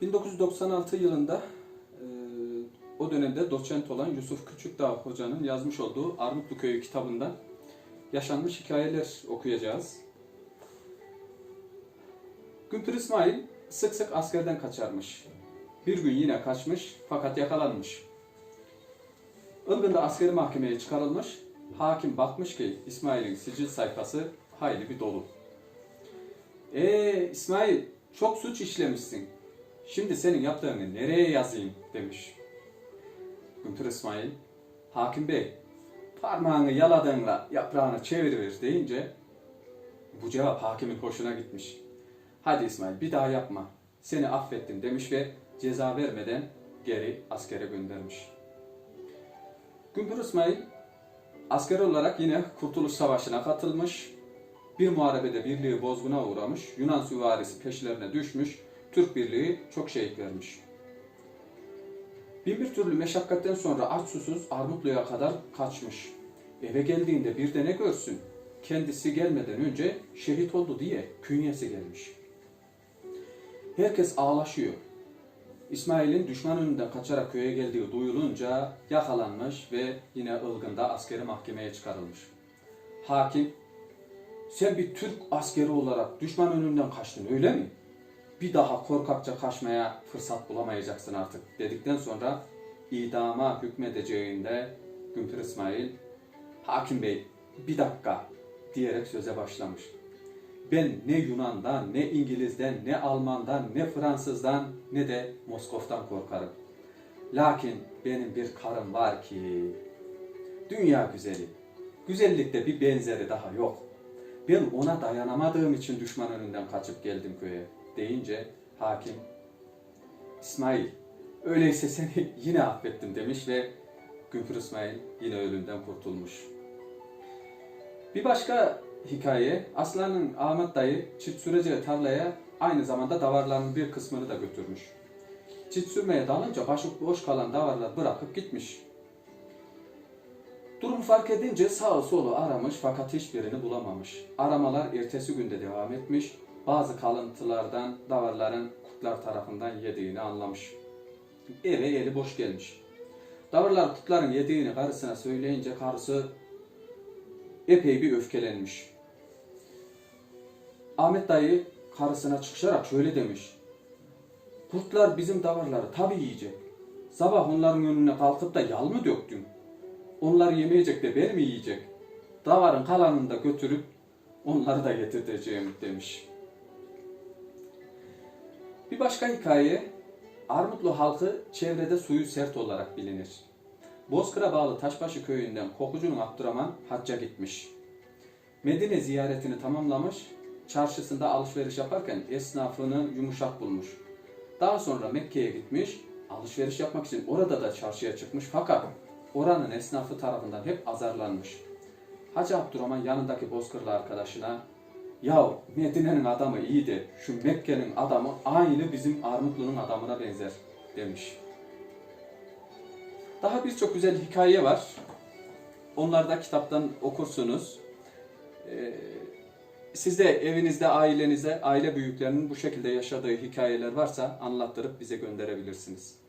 1996 yılında e, o dönemde doçent olan Yusuf Küçükdağ Hoca'nın yazmış olduğu Armutlu Köyü kitabından yaşanmış hikayeler okuyacağız. Gümpür İsmail sık sık askerden kaçarmış. Bir gün yine kaçmış fakat yakalanmış. Ilgın'da askeri mahkemeye çıkarılmış. Hakim bakmış ki İsmail'in sicil sayfası hayli bir dolu. Ee İsmail çok suç işlemişsin. Şimdi senin yaptığını nereye yazayım demiş. Gümpür İsmail, Hakim Bey parmağını yaladığınla yaprağını çeviriver deyince bu cevap hakimin hoşuna gitmiş. Hadi İsmail bir daha yapma. Seni affettim demiş ve ceza vermeden geri askere göndermiş. Gümbür İsmail asker olarak yine Kurtuluş Savaşı'na katılmış. Bir muharebede birliği bozguna uğramış. Yunan süvarisi peşlerine düşmüş. Türk birliği çok şehit vermiş. Bin bir türlü meşakkatten sonra aç susuz Armutlu'ya kadar kaçmış. Eve geldiğinde bir de ne görsün? Kendisi gelmeden önce şehit oldu diye künyesi gelmiş. Herkes ağlaşıyor. İsmail'in düşman önünden kaçarak köye geldiği duyulunca yakalanmış ve yine Ilgın'da askeri mahkemeye çıkarılmış. Hakim, sen bir Türk askeri olarak düşman önünden kaçtın öyle mi? Bir daha korkakça kaçmaya fırsat bulamayacaksın artık dedikten sonra idama hükmedeceğinde Gümpür İsmail, Hakim Bey bir dakika diyerek söze başlamış. Ben ne Yunan'dan, ne İngiliz'den, ne Alman'dan, ne Fransız'dan, ne de Moskov'dan korkarım. Lakin benim bir karım var ki, dünya güzeli. Güzellikte bir benzeri daha yok. Ben ona dayanamadığım için düşman önünden kaçıp geldim köye deyince hakim, İsmail, öyleyse seni yine affettim demiş ve Gümpür İsmail yine ölümden kurtulmuş. Bir başka hikaye, Aslan'ın Ahmet dayı çift süreceği tarlaya aynı zamanda davarların bir kısmını da götürmüş. Çift sürmeye dalınca başı boş kalan davarları bırakıp gitmiş. Durumu fark edince sağı solu aramış fakat hiçbirini bulamamış. Aramalar ertesi günde devam etmiş. Bazı kalıntılardan davarların kurtlar tarafından yediğini anlamış. Eve eli boş gelmiş. Davarlar kurtların yediğini karısına söyleyince karısı epey bir öfkelenmiş. Ahmet dayı karısına çıkışarak şöyle demiş. Kurtlar bizim davarları tabi yiyecek. Sabah onların önüne kalkıp da yal mı döktün? Onları yemeyecek de ben mi yiyecek? Davarın kalanını da götürüp onları da getireceğim demiş. Bir başka hikaye, Armutlu halkı çevrede suyu sert olarak bilinir. Bozkır'a bağlı Taşbaşı köyünden kokucunun Abdurrahman hacca gitmiş. Medine ziyaretini tamamlamış, çarşısında alışveriş yaparken esnafını yumuşak bulmuş. Daha sonra Mekke'ye gitmiş, alışveriş yapmak için orada da çarşıya çıkmış fakat oranın esnafı tarafından hep azarlanmış. Hacı Abdurrahman yanındaki bozkırlı arkadaşına ya Medine'nin adamı iyi de şu Mekke'nin adamı aynı bizim Armutlu'nun adamına benzer demiş. Daha birçok güzel hikaye var. Onları da kitaptan okursunuz. Ee, siz de evinizde, ailenize, aile büyüklerinin bu şekilde yaşadığı hikayeler varsa anlattırıp bize gönderebilirsiniz.